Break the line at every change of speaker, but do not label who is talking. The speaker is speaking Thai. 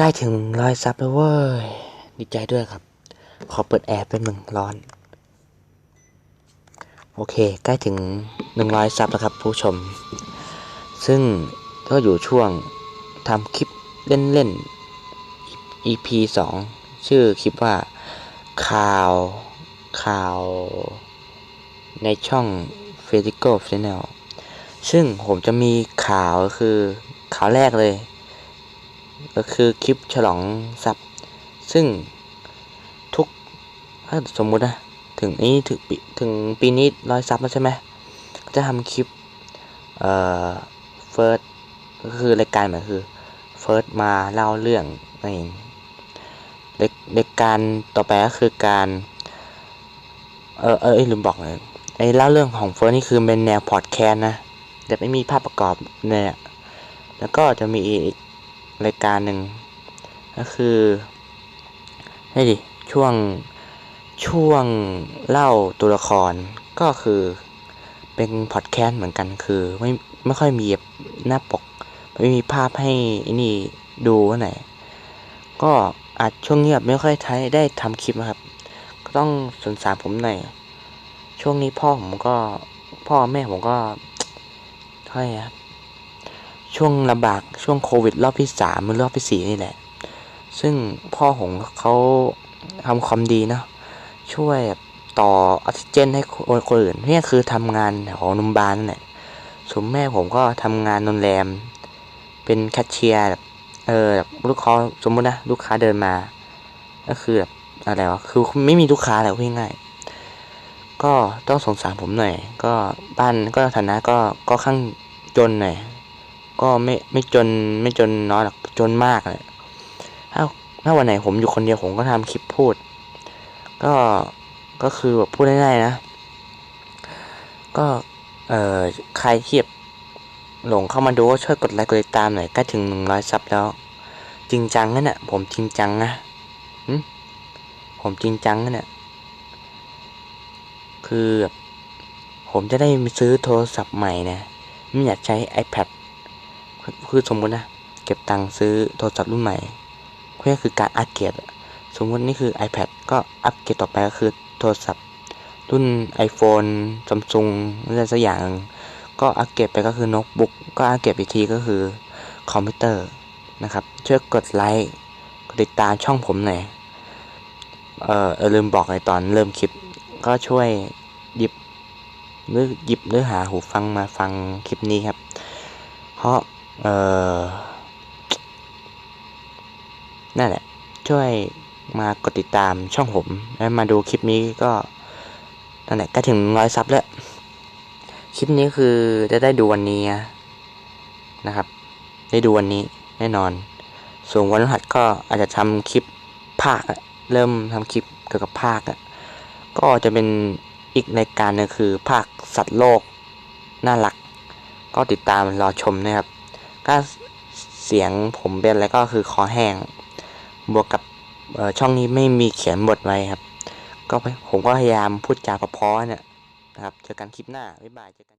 ใกล้ถึงร้อยซับแล้วเว้ย ดีใจด้วยครับ ขอเปิดแอร์เป็นหนึ่งร้อน โอเค ใกล้ถึงหนึ่งร้อยซับแล้วครับ ผู้ชม ซึ่งก็อยู่ช่วงทำคลิปเล่นๆ EP สองชื่อคลิปว่าข่าวข่าว ในช่อง f e d i c o Channel ซึ่งผมจะมีข่าวคือข่าวแรกเลย ก็คือคลิปฉลองซับซึ่งทุกถ้าสมมุตินะถึงนี้ถึงปีถึงปีนี้ร้อยซับแล้วใช่ไหมก็จะทำคลิปเอ่อเฟิร์สก็คือรายการแบบคือเฟิร์สมาเล่าเรื่องอะไรอย่างรายการต่อไปก็คือการเออเอ้ยลืมบอกเลยไอ้เล่าเรื่องของเฟิร์สนี่คือเป็นแนวพอดแคสต์นะแต่ไม่มีภาพประกอบเนี่ยแล้วก็จะมีอีก รายการหนึ่งก็คือให้ดิช่วงช่วงเล่าตัวละครก็คือเป็นพอดแคสต์เหมือนกันคือไม่ไม่ค่อยมีหน้าปก ไม่มีภาพให้ไอ้นี่ดูว่าไหน ก็อาจช่วงเงียบไม่ค่อยท้ายได้ทำคลิปนะครับ ก็ต้องสงสารผมหน่อยช่วงนี้พ่อผมก็พ่อแม่ผมก็เท่าไหร่ครับ ช่วงลำบากช่วงโควิด รอบที่สามหรือรอบที่สี่นี่แหละ ซึ่งพ่อผมเขาทำความดีเนาะช่วยต่อออกซิเจนให้คนอื่นนี่คือทำงานแถวโรงพยาบาลนั่นแหละส่วนแม่ผมก็ทำงานโรงแรม เป็นแคชเชียร์แบบเออแบบลูกค้าสมมุตินะลูกค้าเดินมา ก็คือแบบอะไรวะคือไม่มีลูกค้าแล้วพูดง่ายก็ต้องสงสารผมหน่อย ก็บ้านก็ฐานะก็ก็ข้างจนหน่อย ก็ไม่ไม่จนไม่จนน้อยหรอกจนมากเลยถ้าถ้าวันไหนผมอยู่คนเดียวผมก็ทำคลิปพูด ก็ก็คือแบบพูดง่ายๆนะ ก็เอ่อใครที่แบหลงเข้ามาดูก็ช่วยกดไลค์กดติดตามหน่อยใกล้ถึงหนึ่งร้อยซับแล้ว จริงจังนะเนี่ยผมจริงจังนะผมจริงจังนะเนี่ยคือแบบผมจะได้ซื้อโทรศัพท์ใหม่นะไม่อยากใช้ iPad คือสมมุตินะ เก็บตังค์ซื้อโทรศัพท์รุ่นใหม่เพื่อคือการอัปเกรดสมมตินี่คือ iPad ก็อัปเกรดต่อไปก็คือโทรศัพท์ รุ่น iPhone Samsung อะไรสักอย่าง ก็อัปเกรดไปก็คือโน้ตบุ๊กก็อัปเกรดอีกทีก็คือคอมพิวเตอร์นะครับช่วยกดไลค์กดติดตามช่องผมหน่อยเออเออลืมบอกในตอนเริ่มคลิป ก็ช่วยหยิบหรือหยิบหรือหาหูฟังมาฟังคลิปนี้ครับ เพราะ เออนั่นแหละ ช่วยมากดติดตามช่องผม แล้วมาดูคลิปนี้ก็นั่นแหละก็ถึงร้อยซับแล้ว คลิปนี้คือจะได้ดูวันนี้นะครับ ได้ดูวันนี้แน่นอน ส่วนวันพฤหัสก็อาจจะทำคลิปภาคเริ่มทำคลิปเกี่ยวกับภาคก็จะเป็นอีกรายการนึงคือภาคสัตว์โลกน่ารัก ก็ติดตามรอชมนะครับ ถ้าเสียงผมเป็นอะไรก็คือคอแห้ง บวกกับช่องนี้ไม่มีเขียนบทไว้ครับ ก็ผมก็พยายามพูดจาเพราะๆเนี่ยนะครับ เจอกันคลิปหน้า บ๊ายบายเจอกัน